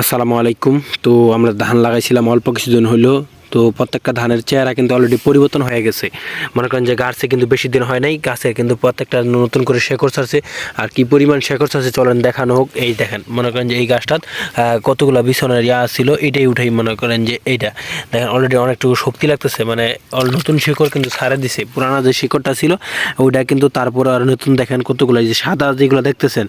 আসসালামু আলাইকুম। তো আমরা ধান লাগাইছিলাম অল্প কিছুদিন হলো তো প্রত্যেকটা ধানের চেহারা কিন্তু অলরেডি পরিবর্তন হয়ে গেছে। মনে করেন যে গাছে কিন্তু বেশি দিন হয় নাই গাছের কিন্তু প্রত্যেকটা নতুন করে শেকড় ছাড়ছে। আর কি পরিমাণ শেকড় ছাড়ছে চলেন দেখানো হোক, এই দেখেন, মনে করেন যে এই গাছটার কতগুলো বিছনের ইয়া ছিল, এটাই উঠেই মনে করেন যে এইটা। দেখেন অলরেডি অনেকটুকু শক্তি লাগতেছে মানে নতুন শিকড় কিন্তু সারে দিছে। পুরানো যে শিকড়টা ছিল, ওইটা কিন্তু তারপর আর নতুন দেখেন কতগুলো যে সাদা যেগুলো দেখতেছেন,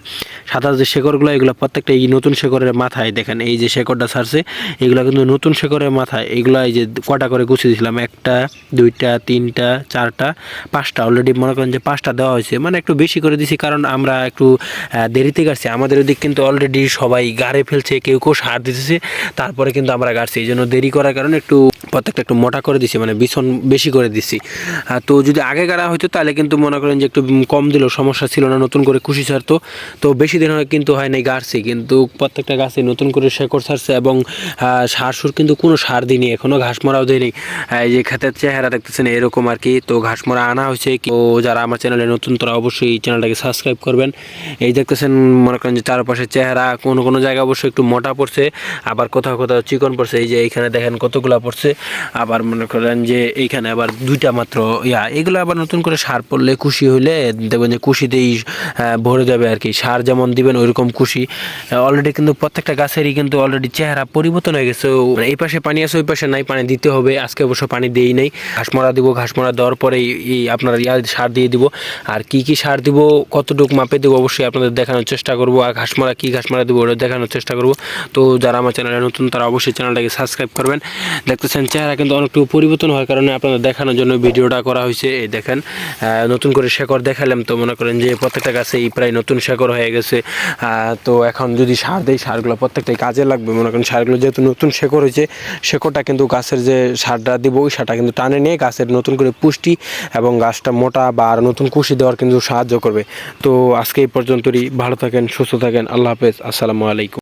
সাদা যে শেকড়গুলো, এগুলো প্রত্যেকটা এই নতুন শেকড়ের মাথায়, দেখেন এই যে শেকড়টা ছাড়ছে, এগুলো কিন্তু নতুন শেকড়ের মাথায়, এগুলো এই যে কটা করে গুছিয়ে দিয়েছিলাম একটা, দুইটা, তিনটা, চারটা, পাঁচটা। অলরেডি মনে করেন যে পাঁচটা দেওয়া হয়েছে। মানে একটু বেশি করে দিছি কারণ আমরা একটু দেরিতে গাড়ছি। আমাদের ওদিক কিন্তু অলরেডি সবাই গাড়ে ফেলছে, কেউ কেউ সার দিতেছে। তারপরে কিন্তু আমরা গাড়ছি। এই জন্য দেরি করার কারণে একটু প্রত্যেকটা একটু মোটা করে দিছি মানে বিছন বেশি করে দিছি। তো যদি আগে গাড়া হইতো তাহলে কিন্তু মনে করেন যে একটু কম দিলেও সমস্যা ছিল না নতুন করে খুশি ছাড়তো। তো বেশি দিন হয় কিন্তু হয় নাই গাড়ছি কিন্তু প্রত্যেকটা গাছে নতুন করে শেকড় ছাড়ছে এবং আহ, সার সুর কিন্তু কোনো সার দিইনি এখনও ঘাস মরাও দেয়নি এই যে ক্ষেতের চেহারা দেখতেছেন এরকম আর কি। তো ঘাস মরা আনা হয়েছে কি- তো যারা আমার চ্যানেলে নতুন তারা অবশ্যই এই চ্যানেলটাকে সাবস্ক্রাইব করবেন। এই দেখতেছেন মনে করেন যে চারপাশের চেহারা কোনো কোনো জায়গায় অবশ্যই একটু মোটা পড়ছে আবার কোথাও কোথাও চিকন পড়ছে। এই যে এইখানে দেখেন কতগুলা পড়ছে। আবার মনে করেন যে এইখানে আবার দুইটা মাত্র ইয়া এগুলো আবার নতুন করে সার পড়লে খুশি হইলে দেখবেন যে খুশিতেই আহ, ভরে যাবে আর কি সার যেমন দিবেন ওইরকম খুশি অলরেডি কিন্তু প্রত্যেকটা গাছেরই কিন্তু অলরেডি চেহারা পরিবর্তন হয়ে গেছে। মানে এই পাশে পানি আছে ওই পাশে নাই পানি দিতে হবে। আজকে অবশ্য পানি দেই নাই। ঘাসমরা দিব ঘাসমরা দেওয়ার পরে এই- আপনার ইয়া সার দিয়ে দিব। আর কি কি সার দিব কতটুকু মাপে দেবো অবশ্যই আপনাদের দেখানোর চেষ্টা করব। আর ঘাস মারা কী ঘাস ঘাসমরা দেবো ওটা দেখানোর চেষ্টা করব। তো যারা আমার চ্যানেলে নতুন তারা অবশ্যই চ্যানেলটাকে সাবস্ক্রাইব করবেন। দেখতেছেন চেহারা কিন্তু অনেকটু পরিবর্তন হওয়ার কারণে আপনাদের দেখানোর জন্য ভিডিওটা করা হয়েছে। এই দেখেন নতুন করে শেকড় দেখালাম তো মনে করেন যে প্রত্যেকটা গাছেই প্রায় নতুন শেকড় হয়ে গেছে। তো এখন যদি সার দেয় সারগুলো প্রত্যেকটাই কাজে লাগবে। মনে করেন সারগুলো যেহেতু নতুন শেকড় হয়েছে, শেকড়টা কিন্তু গাছের যে সারটা দিব, ওই সারটা কিন্তু টানে নিয়ে গাছের নতুন করে পুষ্টি এবং গাছটা মোটা বা আর নতুন কুশি দেওয়ার কিন্তু সাহায্য করবে। তো আজকে এই পর্যন্তই, ভালো থাকেন, সুস্থ থাকেন, আল্লাহ হাফেজ, আসসালামু আলাইকুম।